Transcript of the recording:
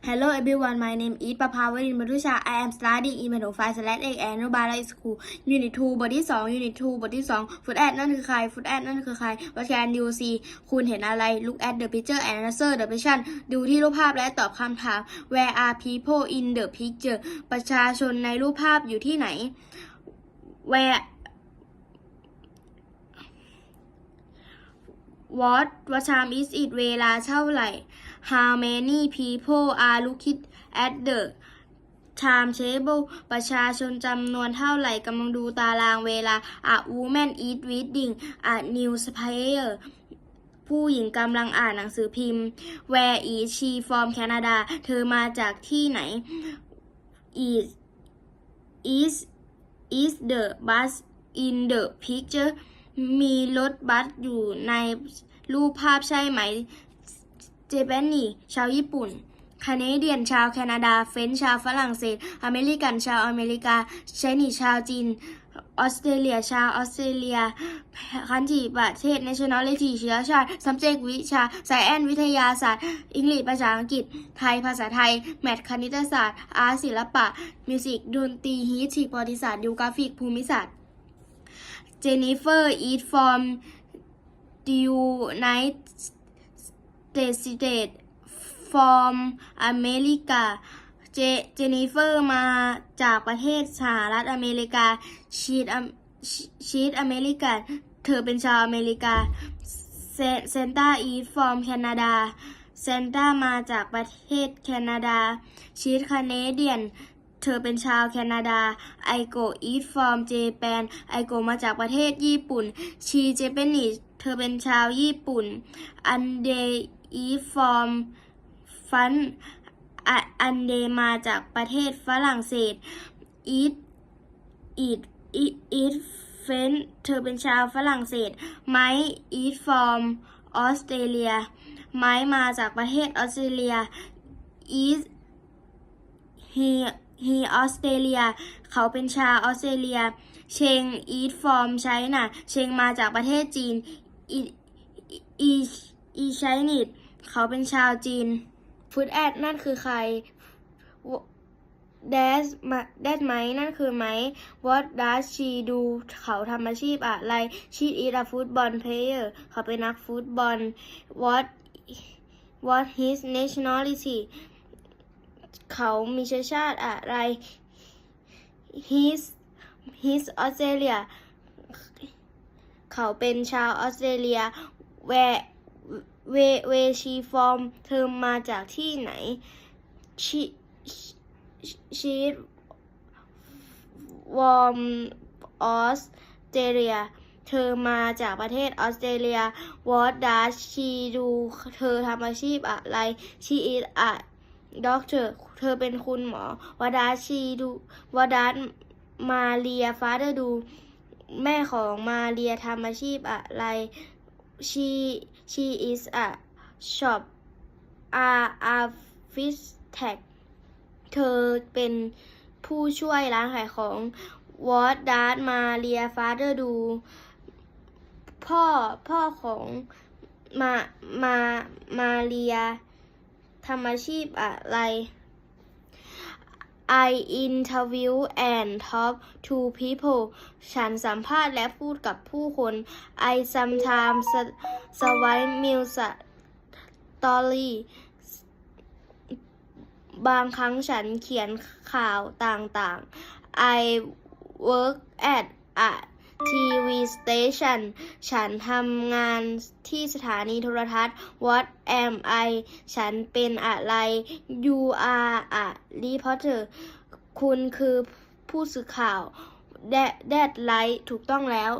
Hello everyone, my name is Papawalin Madhusha. I am studying in มัธยม5 slash 8 and Nobala School Unit 2 บทที่ 2 Unit 2 บทที่ 2 Food ad นั่นคือใคร Food ad นั่นคือใคร What can you see คุณเห็นอะไร Look at the picture and answer the question ดูที่รูปภาพและตอบคำถาม Where are people in the picture ประชาชนในรูปภาพอยู่ที่ไหน Where What what time is it เวลาเท่าไหร่ How many people are looking at the timetable ประชาชนจำนวนเท่าไหร่กำลังดูตารางเวลา A woman is reading a newspaper ผู้หญิงกำลังอ่านหนังสือพิมพ์ Where is she from Canada เธอมาจากที่ไหน Is is is the bus in the picture มีรถบัสอยู่ในรูปภาพใช่ไหม เจแปนนีชาวญี่ปุ่นคาเนเดียนชาวแคนาดา เฟนช์ชาวฝรั่งเศส อเมริกันชาวอเมริกาไชนีชาวจีน ออสเตรเลีย ชาวออสเตรเลีย คันทีประเทศ nationality เชื้อชาติ subject วิชา science วิทยาศาสตร์ อังกฤษ ภาษาอังกฤษ ไทย ภาษาไทย แมท คณิตศาสตร์ อาร์ศิลปะ มิวสิก ดนตรีฮิสตรีประวัติศาสตร์ดิวกราฟิก ภูมิศาสตร์ เจนนิเฟอร์ อีทฟอร์ม the United States from America เจเจนนิเฟอร์มาจากประเทศสหรัฐอเมริกาชีดชีดอเมริกันเธอเป็นชาวอเมริกาเซนต้าอีฟอร์มแคนาดาเซนต้ามาจากประเทศแคนาดาชีดคาเนเดียน เธอเป็นชาวแคนาดา ไอโกอีทฟอร์มเจแปน ไอโกมาจากประเทศญี่ปุ่น ชีเจเปนิเธอเป็นชาวญี่ปุ่น อันเดอีฟอร์มฟันอันเดมาจากประเทศฝรั่งเศส อีทอีทอีทเฟนเธอเป็นชาวฝรั่งเศส ไมอีทฟอร์มออสเตรเลีย ไม้มาจากประเทศออสเตรเลีย อีท he he ออสเต รเลียเขาเป็นชาวออสเตรเลีย เชง eat from China เชงมาจากประเทศจีนอีอีอีไชนิดเขาเป็นชาวจีนฟูดแอดนั่นคือใคร That มา That ไหมนั่นคือไหม What does she do เขาทำอาชีพอะไร She is a football player เขาเป็นนักฟุตบอล What What his nationality เขามีเชื้อชาติอะไร His His Australia เขาเป็นชาวออสเตรเลีย Where Where Where she from เธอมาจากที่ไหน She She from Australia เธอมาจากประเทศออสเตรเลีย What does she do เธอทำอาชีพอะไร She is a doctor เธอเป็นคุณหมอ What does she do What does มาเรีย father do แม่ของมาเรียทำอาชีพอะไร She she is a shop a a fish tag เธอเป็นผู้ช่วยร้านขายของ What does มาเรีย father do พ่อพ่อของมามามาเรีย ทำอาชีพอะไร I interview and talk to people ฉันสัมภาษณ์และพูดกับผู้คน I sometimes write music story บางครั้งฉันเขียนข่าวต่างๆ I work at a ทีวีสเตชันฉันทำงานที่สถานีโทรทัศน์ What am I ฉันเป็นอะไร You are a reporter คุณคือผู้สื่อข่าว That that right ถูกต้องแล้ว